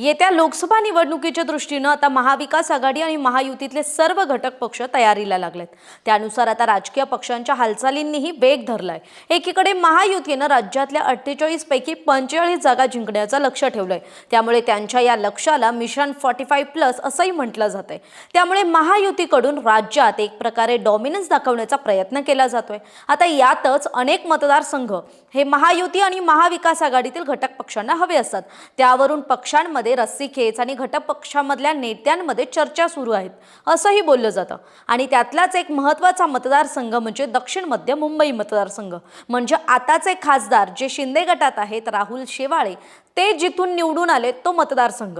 येत्या लोकसभा निवडणुकीच्या दृष्टीनं आता महाविकास आघाडी आणि महायुतीतले सर्व घटक पक्ष तयारीला लागलेत. त्यानुसार आता राजकीय पक्षांच्या हालचालींनीही वेग धरलाय. एकीकडे महायुतीनं राज्यातल्या अठ्ठेचाळीस पैकी पंचेचाळीस जागा जिंकण्याचं लक्ष ठेवलंय. त्यामुळे त्यांच्या या लक्ष्याला मिशन फॉर्टी फाईव्ह प्लस असंही म्हटलं जातंय. त्यामुळे महायुतीकडून राज्यात एक प्रकारे डॉमिनन्स दाखवण्याचा प्रयत्न केला जातोय. आता यातच अनेक मतदारसंघ हे महायुती आणि महाविकास आघाडीतील घटक पक्षांना हवे असतात. त्यावरून पक्षांमध्ये रस्सीखेच आणि घटक पक्षामधल्या नेत्यांमध्ये चर्चा सुरू आहेत असंही बोललं जातं. आणि त्यातलाच एक महत्त्वाचा मतदारसंघ म्हणजे दक्षिण मध्य मुंबई मतदारसंघ. म्हणजे आताचे खासदार जे शिंदे गटात आहेत राहुल शेवाळे ते जिथून निवडून आले तो मतदारसंघ.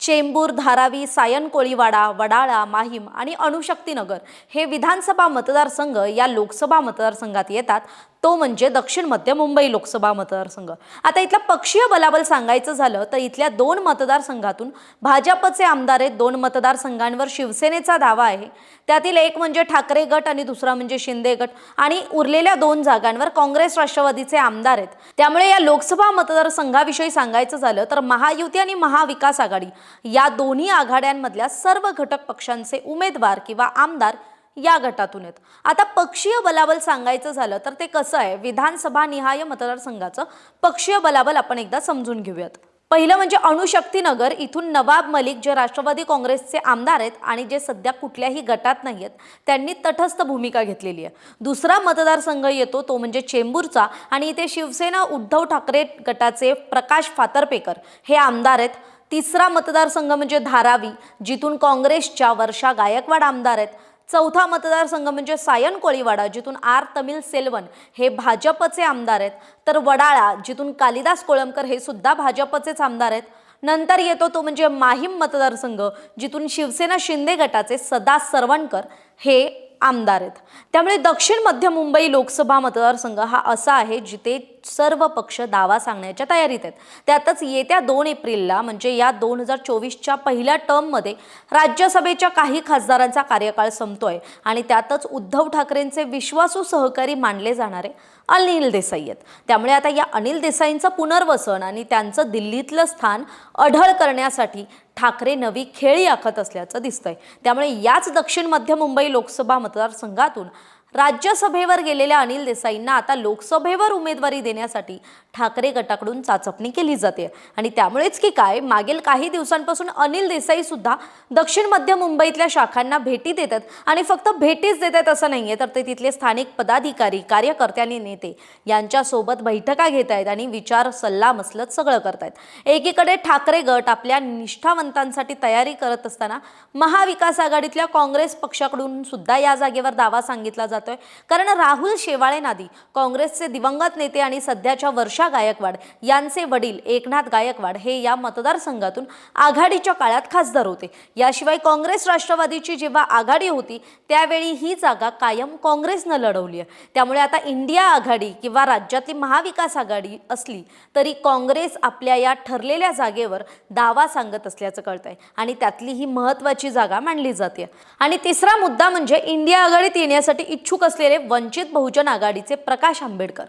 चेंबूर धारावी सायन कोळीवाडा वडाळा माहीम आणि अणुशक्तीनगर हे विधानसभा मतदारसंघ या लोकसभा मतदारसंघात येतात. तो म्हणजे दक्षिण मध्य मुंबई लोकसभा मतदारसंघ. आता इथला पक्षीय बलाबल सांगायचं झालं तर इथल्या दोन मतदारसंघातून भाजपचे आमदार आहेत. दोन मतदारसंघांवर शिवसेनेचा दावा आहे. त्यातील एक म्हणजे ठाकरे गट आणि दुसरा म्हणजे शिंदे गट. आणि उरलेल्या दोन जागांवर काँग्रेस राष्ट्रवादीचे आमदार आहेत. त्यामुळे या लोकसभा मतदारसंघाविषयी सांगायचं झालं तर महायुती आणि महाविकास आघाडी या दोन्ही आघाड्यांमधल्या सर्व घटक पक्षांचे उमेदवार किंवा आमदार या गटातून आहेत आता पक्षीय बलाबल सांगायचं झालं तर ते कसं आहे? विधानसभा निहाय मतदारसंघाचं पक्षीय बलाबल आपण एकदा समजून घेऊयात. पहिलं म्हणजे अणुशक्तीनगर इथून नवाब मलिक जे राष्ट्रवादी काँग्रेसचे आमदार आहेत आणि जे सध्या कुठल्याही गटात नाही आहेत त्यांनी तटस्थ भूमिका घेतलेली आहे. दुसरा मतदारसंघ येतो तो म्हणजे चेंबूरचा आणि इथे शिवसेना उद्धव ठाकरे गटाचे प्रकाश फातर्पेकर हे आमदार आहेत. तिसरा मतदारसंघ म्हणजे धारावी जिथून काँग्रेसच्या वर्षा गायकवाड आमदार आहेत. चौथा मतदारसंघ म्हणजे सायन कोळीवाडा जिथून आर तमिल सेल्वन हे भाजपचे आमदार आहेत. तर वडाळा जिथून कालिदास कोळंबकर हे सुद्धा भाजपचेच आमदार आहेत. नंतर येतो तो म्हणजे माहीम मतदारसंघ जिथून शिवसेना शिंदे गटाचे सदा सरवणकर हे आमदार आहेत. त्यामुळे दक्षिण मध्य मुंबई लोकसभा मतदारसंघ हा असा आहे जिथे सर्व पक्ष दावा सांगण्याच्या तयारीत आहेत. त्यातच येत्या दोन एप्रिलला म्हणजे या दोन हजार चोवीसच्या पहिल्या टर्ममध्ये राज्यसभेच्या काही खासदारांचा कार्यकाळ संपतोय आणि त्यातच उद्धव ठाकरेंचे विश्वासू सहकारी मानले जाणारे अनिल देसाई आहेत. त्यामुळे आता या अनिल देसाईंचं पुनर्वसन आणि त्यांचं दिल्लीतलं स्थान अढळ करण्यासाठी ठाकरे नवी खेळी आखत असल्याचं दिसतंय. त्यामुळे याच दक्षिण मध्य मुंबई लोकसभा मतदारसंघातून राज्यसभेवर गेलेल्या अनिल देसाईंना आता लोकसभेवर उमेदवारी देण्यासाठी ठाकरे गटाकडून चाचपणी केली जाते. आणि त्यामुळेच की काय मागील काही दिवसांपासून अनिल देसाई सुद्धा दक्षिण मध्य मुंबईतल्या शाखांना भेटी देतात आणि फक्त भेटीच देतात असं नाहीये. तर ते तिथले स्थानिक पदाधिकारी कार्यकर्ते आणि नेते यांच्यासोबत बैठका घेत आहेत आणि विचार सल्ला मसलत सगळं करतायत एकीकडे ठाकरे गट आपल्या निष्ठावंतांसाठी तयारी करत असताना महाविकास आघाडीतल्या काँग्रेस पक्षाकडून सुद्धा या जागेवर दावा सांगितला जातो जातोय. कारण राहुल शेवाळे नादी काँग्रेसचे दिवंगत नेते आणि सध्याच्या वर्षा गायकवाड यांचे वडील एकनाथ गायकवाड हे या मतदारसंघातून आघाडीच्या काळात खासदार होते. याशिवाय काँग्रेस राष्ट्रवादीची जेव्हा आघाडी होती त्यावेळी ही जागा कायम काँग्रेसनं लढवली आहे. त्यामुळे आता इंडिया आघाडी किंवा राज्यातली महाविकास आघाडी असली तरी काँग्रेस आपल्या या ठरलेल्या जागेवर दावा सांगत असल्याचं कळतंय आणि त्यातली ही महत्त्वाची जागा मानली जाते. आणि तिसरा मुद्दा म्हणजे इंडिया आघाडीत येण्यासाठी इच्छुक इच्छुक असलेले वंचित बहुजन आघाडीचे प्रकाश आंबेडकर.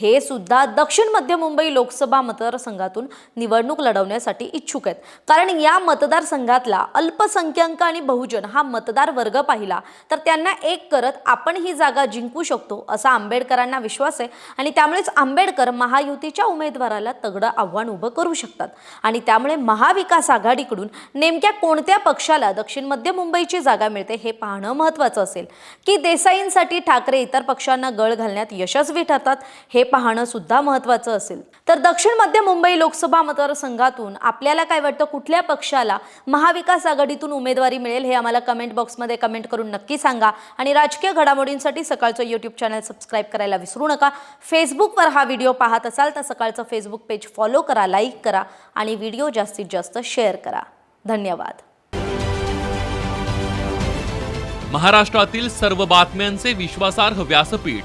हे सुद्धा दक्षिण मध्य मुंबई लोकसभा मतदारसंघातून निवडणूक लढवण्यासाठी इच्छुक आहेत. कारण या मतदारसंघातला अल्पसंख्याक आणि बहुजन हा मतदार वर्ग पाहिला तर त्यांना एक करत आपण ही जागा जिंकू शकतो असा आंबेडकरांना विश्वास आहे. आणि त्यामुळेच आंबेडकर महायुतीच्या उमेदवाराला तगडं आव्हान उभं करू शकतात. आणि त्यामुळे महाविकास आघाडीकडून नेमक्या कोणत्या पक्षाला दक्षिण मध्य मुंबईची जागा मिळते हे पाहणं महत्त्वाचं असेल. की देसाईंसाठी ठाकरे इतर पक्षांना गळ घालण्यात यशस्वी ठरतात हे पाहणं सुद्धा महत्त्वाचं असेल. तर दक्षिण मध्य मुंबई लोकसभा मतदारसंघातून आपल्याला काय वाटतं कुठल्या पक्षाला महाविकास आघाडीतून उमेदवारी मिळेल हे आम्हाला कमेंट बॉक्समध्ये कमेंट करून नक्की सांगा. आणि राजकीय घडामोडींसाठी सकाळचं यूट्यूब चॅनल सबस्क्राईब करायला विसरू नका. फेसबुकवर हा व्हिडिओ पाहत असाल तर सकाळचं फेसबुक पेज फॉलो करा लाईक करा आणि व्हिडिओ जास्तीत जास्त शेअर करा. धन्यवाद. महाराष्ट्रातील सर्व बातम्यांचे विश्वासार्ह व्यासपीठ.